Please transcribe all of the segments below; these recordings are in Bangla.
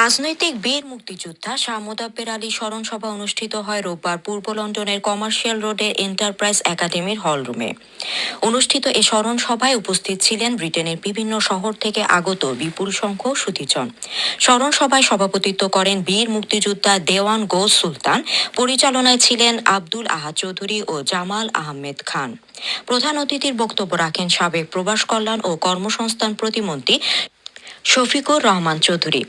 রাজনৈতিক বীর মুক্তিযোদ্ধা শাহ মোদাব্বের আলী স্মরণ সভা অনুষ্ঠিত হয় রোববার পূর্ব লন্ডনের কমার্শিয়াল রোডের এন্টারপ্রাইজ একাডেমির হলরুমে। অনুষ্ঠিত এ স্মরণ সভায় উপস্থিত ছিলেন ব্রিটেনের বিভিন্ন শহর থেকে আগত বিপুল সংখ্যক সুতিজন স্মরণ সভায় সভাপতিত্ব করেন বীর মুক্তিযোদ্ধা দেওয়ান গোস সুলতান, পরিচালনায় ছিলেন আব্দুল আহাদ চৌধুরী ও জামাল আহমেদ খান। প্রধান অতিথির বক্তব্য রাখেন সাবেক প্রবাস কল্যাণ ও কর্মসংস্থান প্রতিমন্ত্রী শফিকুর রহমান চৌধুরী।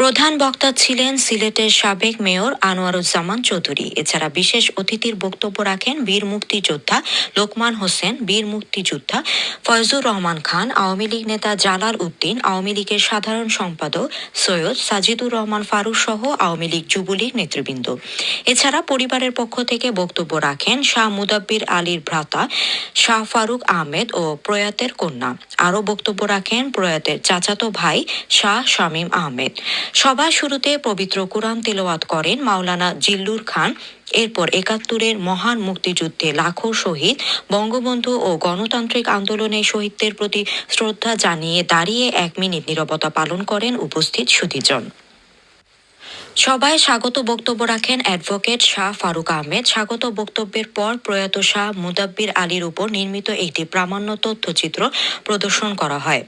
প্রধান বক্তা ছিলেন সিলেটের সাবেক মেয়র আনোয়ারুজ্জামান চৌধুরী। এছাড়া বিশেষ অতিথির বক্তব্য রাখেন বীর মুক্তিযোদ্ধা লোকমান হোসেন, বীর মুক্তিযোদ্ধা ফয়জুর রহমান খান, আওয়ামী লীগ নেতা জালাল উদ্দিন, আওয়ামী লীগের সাধারণ সম্পাদক সৈয়দ সাজিদুর রহমান ফারুক সহ আওয়ামী লীগ যুবলীগ নেতৃবৃন্দ। এছাড়া পরিবারের পক্ষ থেকে বক্তব্য রাখেন শাহ মুদাব্বির আলীর ভ্রাতা শাহ ফারুক আহমেদ ও প্রয়াতের কন্যা। আরও বক্তব্য রাখেন প্রয়াতের চাচাতো ভাই শাহ শামীম আহমেদ। সভা শুরুতে পবিত্র কোরআন তেলাওয়াত করেন মাওলানা জিল্লুর খান। এরপর একাত্তরের মহান মুক্তিযুদ্ধে লাখো শহীদ, বঙ্গবন্ধু ও গণতান্ত্রিক আন্দোলনের শহীদদের প্রতি শ্রদ্ধা জানিয়ে দাঁড়িয়ে এক মিনিট নীরবতা পালন করেন উপস্থিত সুধীজন সভায় স্বাগত বক্তব্য রাখেন অ্যাডভোকেট শাহ ফারুক আহমেদ। স্বাগত বক্তব্যের পর প্রয়াত শাহ মুদাব্বির আলীর উপর নির্মিত একটি প্রামাণ্য তথ্যচিত্র প্রদর্শন করা হয়।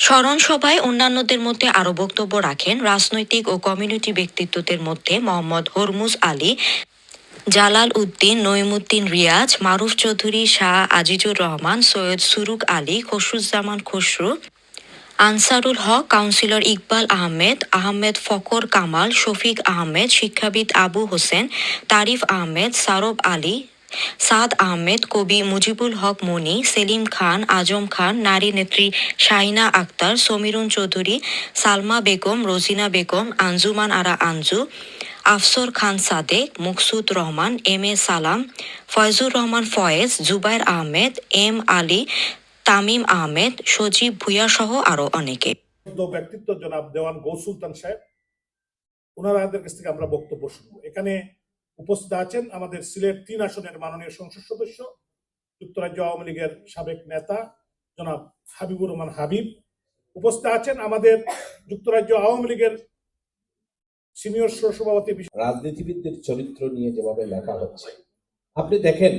স্মরণ সভায় অন্যান্যদের মধ্যে আরও বক্তব্য রাখেন রাজনৈতিক ও কমিউনিটি ব্যক্তিত্বদের মধ্যে মোহাম্মদ হরমুজ আলী, জালাল উদ্দিন নইমুদ্দিন রিয়াজ, মারুফ চৌধুরী শাহ আজিজুর রহমান, সৈয়দ সুরুক আলী, খসরুজ্জামান খসরু, আনসারুল হক, কাউন্সিলর ইকবাল আহমেদ আহমেদ ফকর কামাল, শফিক আহমেদ, শিক্ষাবিদ আবু হোসেন, তারিফ আহমেদ, সারব আলী সাদ আহমেদ, কবি মুজিবুল হক মনি, সেলিম খান, আজম খান, নারী নেত্রী Shahina Akhtar, Samirun Chowdhury, Salma Begum, Rozina Begum, Anjuman Ara Anju, Afsar Khan Sadek, Maksud Rahman, M A Salam, Foyzur Rahman Foyez, Jubair Ahmed, M Ali, Tamim Ahmed, Sajib Bhuiyan সহ আরও অনেকে। ব্যক্তিত্ব জনাব দেওয়ান গৌ সুলতান সাহেব ওনারাদের কাছ থেকে আমরা বক্তব্য শুনব। এখানে উপস্থিত আছেন আমাদের সিলেট তিন আসনের মাননীয় সংসদ সদস্য, যুক্তরাজ্য আওয়ামী লীগের সাবেক নেতা জনাব হাবিবুর রহমান হাবিব। উপস্থিত আছেন আমাদের যুক্তরাজ্য আওয়ামী লীগের সিনিয়র সহসভাপতি রাজনীতিবিদদের চরিত্র নিয়ে যেভাবে লেখা হচ্ছে, আপনি দেখেন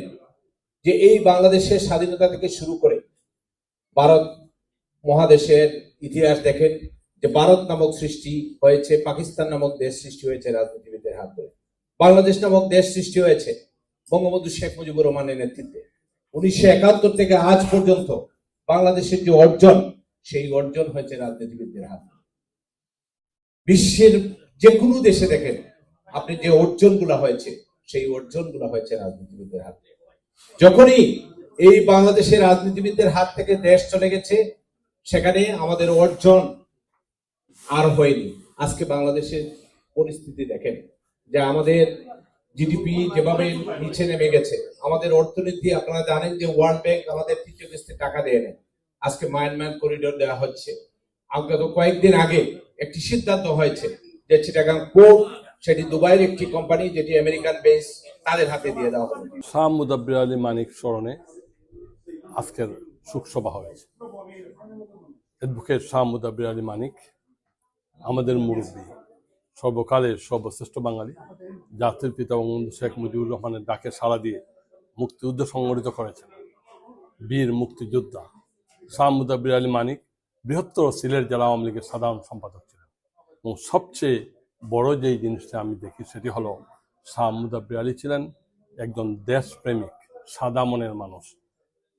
যে এই বাংলাদেশের স্বাধীনতা থেকে শুরু করে ভারত মহাদেশের ইতিহাস দেখেন যে ভারত নামক সৃষ্টি হয়েছে, পাকিস্তান নামক দেশ সৃষ্টি হয়েছে রাজনীতিবিদদের হাত ধরে। বাংলাদেশ নামক দেশ সৃষ্টি হয়েছে বঙ্গবন্ধু শেখ মুজিবুর রহমানের নেতৃত্বে। উনিশশো একাত্তর থেকে আজ পর্যন্ত বাংলাদেশের যে অর্জন, সেই অর্জন হয়েছে রাজনীতিবিদদের হাত। বিশ্বের যে কোনো দেশে দেখেন, আপনি যে অর্জনগুলো হয়েছে, সেই অর্জনগুলো হয়েছে রাজনীতিবিদদের হাতে। যখনই এই বাংলাদেশের রাজনীতিবিদদের হাত থেকে দেশ চলে গেছে, সেখানে আমাদের অর্জন আর হয়নি। আজকে বাংলাদেশের পরিস্থিতি দেখেন যে আমাদের জিডিপি যেভাবে নিচে নেমে গেছে, আমাদের অর্থনীতি, আপনারা জানেন যে ওয়ার্ল্ড ব্যাংক আমাদের তৃতীয় কিস্তি টাকা দেয় না আজকে মায়ানমার করিডোর দেওয়া হচ্ছে। গত কয়েকদিন আগে একটি সিদ্ধান্ত হয়েছে যে চিটাগাং পোর্ট সেটি দুবাইয়ের একটি কোম্পানি যেটি আমেরিকান বেস তাদের হাতে দিয়ে দেওয়া হবে। শাহ মুদাব্বির আলী মানিক স্মরণে আজকের শোকসভা হয়েছে। অ্যাডভোকেট শাহ মুদাব্বির আলী মানিক, আমাদের মুরব্বী। সর্বকালের সর্বশ্রেষ্ঠ বাঙালি। জাতির পিতা বঙ্গবন্ধু শেখ মুজিবুর রহমানের ডাকে সাড়া দিয়ে মুক্তিযুদ্ধ সংগঠিত করেছেন। বীর মুক্তিযোদ্ধা শাহ মুদাব্বির আলী মানিক বৃহত্তর সিলেট জেলা আওয়ামী লীগের সাধারণ সম্পাদক ছিলেন। এবং সবচেয়ে বড় যেই জিনিসটা আমি দেখি সেটি হলো শাহ মুদাব্বির আলী ছিলেন একজন দেশপ্রেমিক, সাদা মনের মানুষ,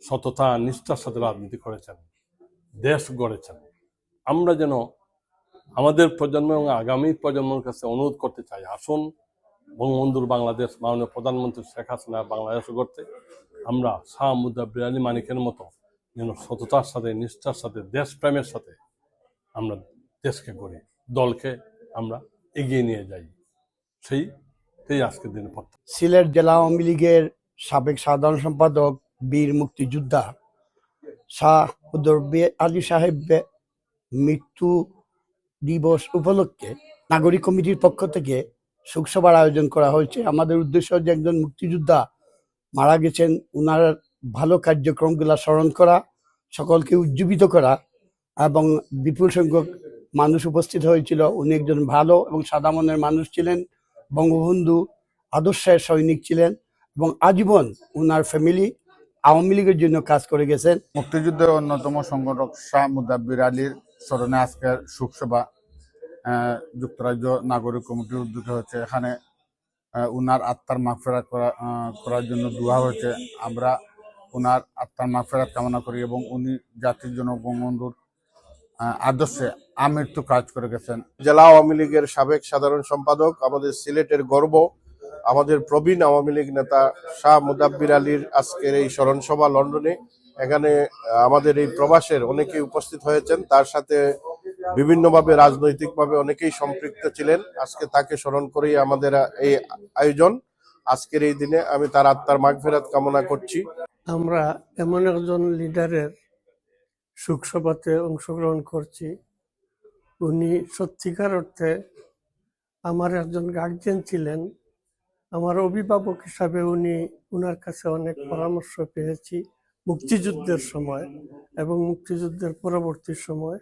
সততা, নিষ্ঠার সাথে রাজনীতি করেছেন, দেশ গড়েছেন। আমরা যেন আমাদের প্রজন্ম এবং আগামী প্রজন্মের কাছে অনুরোধ করতে চাই, আসুন বঙ্গবন্ধুর বাংলাদেশ, মাননীয় প্রধানমন্ত্রী শেখ হাসিনা বাংলাদেশ করতে আমরা শাহ মুদাব্বির আলী মানিকের মতো যেন সততার সাথে, নিষ্ঠার সাথে, দেশপ্রেমের সাথে আমরা দেশকে গড়ি, দলকে আমরা এগিয়ে নিয়ে যাই। সেইটাই আজকের দিনে পড়তে সিলেট জেলা আওয়ামী লীগের সাবেক সাধারণ সম্পাদক বীর মুক্তিযোদ্ধা শাহ আলী সাহেব মৃত্যু দিবস উপলক্ষে নাগরিক কমিটির পক্ষ থেকে শোকসভার আয়োজন করা হয়েছে। আমাদের উদ্দেশ্য যে একজন মুক্তিযোদ্ধা মারা গেছেন, উনার ভালো কার্যক্রমগুলা স্মরণ করা, সকলকে উজ্জীবিত করা এবং বিপুল সংখ্যক মানুষ উপস্থিত হয়েছিল। উনি একজন ভালো এবং সাদা মনের মানুষ ছিলেন, বঙ্গবন্ধু আদর্শের সৈনিক ছিলেন এবং আজীবন উনার ফ্যামিলি আওয়ামী লীগের জন্য কাজ করে গেছেন। মুক্তিযুদ্ধের অন্যতম সংগঠক শাহ মুদাব্বির আলীর স্মরণে আজকের শোকসভা যুক্তরাজ্য নাগরিক কমিটির উদ্যোগে হচ্ছে এখানে উনার আত্মার মাগফেরাত করা করার জন্য দোয়া হয়েছে। আমরা উনার আত্মার মাগফেরাত কামনা করি এবং উনি জাতির জন্য বঙ্গবন্ধুর আদর্শে আমৃত্যু কাজ করে গেছেন। জেলা আওয়ামী লীগের সাবেক সাধারণ সম্পাদক, আমাদের সিলেটের গর্ব, আমাদের প্রবীণ আওয়ামী লীগ নেতা শাহ মুদাব্বির আলীর আজকের এই স্মরণসভা লন্ডনে এখানে আমাদের এই প্রবাসের অনেকেই উপস্থিত হয়েছেন। তার সাথে বিভিন্নভাবে রাজনৈতিকভাবে অনেকেই সম্পৃক্ত ছিলেন। আজকে তাকে স্মরণ করেই আমাদের এই আয়োজন। আজকের এই দিনে আমি তার আত্মার মাগফেরাত কামনা করছি। আমরা এমন একজন লিডারের সুখসভাতে অংশগ্রহণ করছি। উনি সত্যিকার অর্থে আমার একজন গার্জেন ছিলেন। আমার অভিভাবক হিসাবে উনি উনার কাছে অনেক পরামর্শ পেয়েছি। মুক্তিযুদ্ধের সময় এবং মুক্তিযুদ্ধের পরবর্তী সময়